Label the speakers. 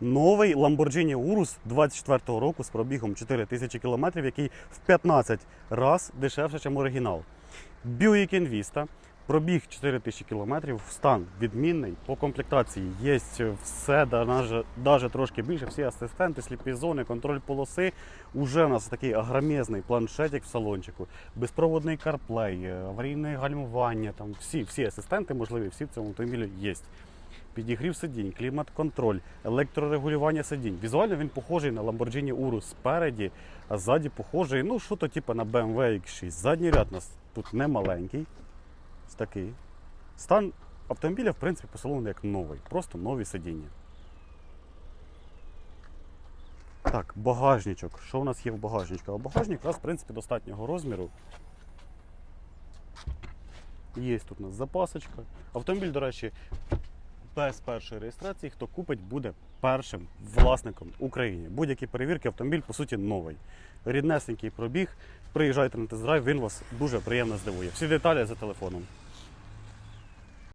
Speaker 1: новий Lamborghini Urus 24-го року з пробігом 4000 км, який в 15 раз дешевше, ніж оригінал. Buick Envista, пробіг 4000 км, стан відмінний. По комплектації є все, навіть трошки більше, всі асистенти, сліпі зони, контроль полоси. Уже у нас такий агромезний планшетик в салончику, безпроводний е, аварійне гальмування, там всі, всі асистенти можливі, всі в цьому автомобілі є. Підігрів сидінь, клімат-контроль, електрорегулювання сидінь. Візуально він похожий на Lamborghini Urus спереді, а ззаді похожий, ну, що то типу на BMW X6. Задній ряд у нас тут не маленький, такий. Стан автомобіля, в принципі, по як новий, просто нові сидіння. Так, багажничок. Що у нас є в багажничку? А багажник у нас, в принципі, достатнього розміру. Є тут у нас запасочка. Автомобіль, до речі, без першої реєстрації, хто купить, буде першим власником України. Будь-які перевірки, автомобіль, по суті, новий. Ріднесенький пробіг. Приїжджайте на тест-драйв, він вас дуже приємно здивує. Всі деталі за телефоном.